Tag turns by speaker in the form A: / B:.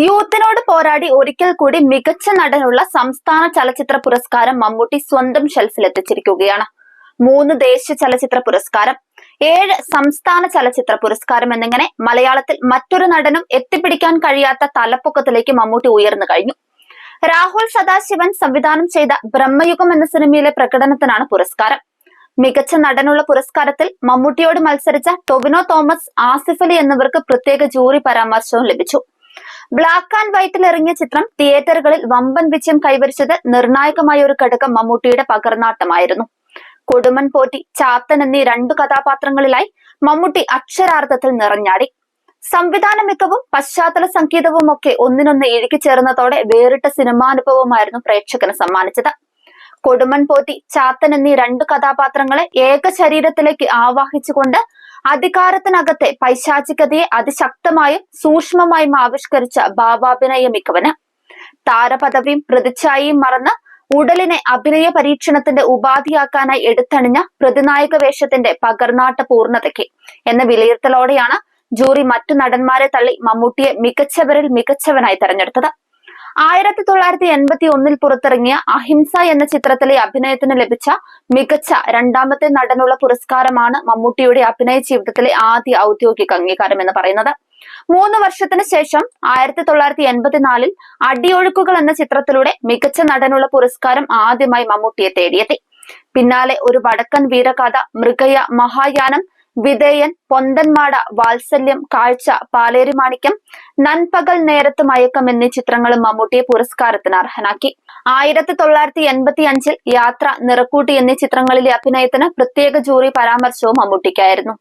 A: യൂത്തിനോട് പോരാടി ഒരിക്കൽ കൂടി മികച്ച നടനുള്ള സംസ്ഥാന ചലച്ചിത്ര പുരസ്കാരം മമ്മൂട്ടി സ്വന്തം ഷെൽഫിൽ ഷെൽഫിലെത്തിച്ചിരിക്കുകയാണ് മൂന്ന് ദേശീയ ചലച്ചിത്ര പുരസ്കാരം ഏഴ് സംസ്ഥാന ചലച്ചിത്ര പുരസ്കാരം എന്നിങ്ങനെ മലയാളത്തിൽ മറ്റൊരു നടനും എത്തിപ്പിടിക്കാൻ കഴിയാത്ത തലപ്പൊക്കത്തിലേക്ക് മമ്മൂട്ടി ഉയർന്നു കഴിഞ്ഞു. രാഹുൽ സദാശിവൻ സംവിധാനം ചെയ്ത ബ്രഹ്മയുഗം എന്ന സിനിമയിലെ പ്രകടനത്തിനാണ് പുരസ്കാരം. മികച്ച നടനുള്ള പുരസ്കാരത്തിൽ മമ്മൂട്ടിയോട് മത്സരിച്ച ടൊവിനോ തോമസ് ആസിഫ് അലി എന്നിവർക്ക് പ്രത്യേക ജൂറി പരാമർശവും ലഭിച്ചു. ബ്ലാക്ക് ആൻഡ് വൈറ്റിൽ ഇറങ്ങിയ ചിത്രം തിയേറ്ററുകളിൽ വമ്പൻ വിജയം കൈവരിച്ചത് നിർണായകമായ ഒരു ഘടകം മമ്മൂട്ടിയുടെ പകർന്നാട്ടമായിരുന്നു. കൊടുമൻ പോറ്റി ചാത്തൻ എന്നീ രണ്ടു കഥാപാത്രങ്ങളിലായി മമ്മൂട്ടി അക്ഷരാർത്ഥത്തിൽ നിറഞ്ഞാടി. സംവിധാന മികവും പശ്ചാത്തല സംഗീതവും ഒക്കെ ഒന്നിനൊന്ന് ഇഴുകിച്ചേർന്നതോടെ വേറിട്ട സിനിമാനുഭവമായിരുന്നു പ്രേക്ഷകന് സമ്മാനിച്ചത്. കൊടുമൺ പോറ്റി ചാത്തൻ എന്നീ രണ്ടു കഥാപാത്രങ്ങളെ ഏക ശരീരത്തിലേക്ക് ആവാഹിച്ചുകൊണ്ട് അധികാരത്തിനകത്തെ പൈശാചികതയെ അതിശക്തമായും സൂക്ഷ്മമായും ആവിഷ്കരിച്ച ഭാവാഭിനയ മികവന് താരപദവിയും പ്രതിച്ഛായയും മറന്ന് ഉടലിനെ അഭിനയ പരീക്ഷണത്തിന്റെ ഉപാധിയാക്കാനായി എടുത്തണിഞ്ഞ പ്രതിനായക വേഷത്തിന്റെ പകർനാട്ട പൂർണതയ്ക്ക് എന്ന വിലയിരുത്തലോടെയാണ് ജൂറി മറ്റു നടന്മാരെ തള്ളി മമ്മൂട്ടിയെ മികച്ചവരിൽ മികച്ചവനായി തെരഞ്ഞെടുത്തത്. ആയിരത്തി തൊള്ളായിരത്തി എൺപത്തി ഒന്നിൽ പുറത്തിറങ്ങിയ അഹിംസ എന്ന ചിത്രത്തിലെ അഭിനയത്തിന് ലഭിച്ച മികച്ച രണ്ടാമത്തെ നടനുള്ള പുരസ്കാരമാണ് മമ്മൂട്ടിയുടെ അഭിനയ ജീവിതത്തിലെ ആദ്യ ഔദ്യോഗിക അംഗീകാരം എന്ന് പറയുന്നത്. മൂന്ന് വർഷത്തിന് ശേഷം ആയിരത്തി തൊള്ളായിരത്തി എൺപത്തിനാലിൽ അടിയൊഴുക്കുകൾ എന്ന ചിത്രത്തിലൂടെ മികച്ച നടനുള്ള പുരസ്കാരം ആദ്യമായി മമ്മൂട്ടിയെ തേടിയെത്തി. പിന്നാലെ ഒരു വടക്കൻ വീരകഥ മൃഗയ മഹായാനം വിധേയൻ പൊന്തന്മാട വാത്സല്യം കാഴ്ച പാലേരി മാണിക്യം നൻപകൽ നേരത്ത് മയക്കം എന്നീ ചിത്രങ്ങളും മമ്മൂട്ടിയെ പുരസ്കാരത്തിന് അർഹനാക്കി. ആയിരത്തി തൊള്ളായിരത്തി എൺപത്തി അഞ്ചിൽ യാത്ര നിറക്കൂട്ടി എന്നീ ചിത്രങ്ങളിലെ അഭിനയത്തിന് പ്രത്യേക ജൂറി പരാമർശവും മമ്മൂട്ടിക്കായിരുന്നു.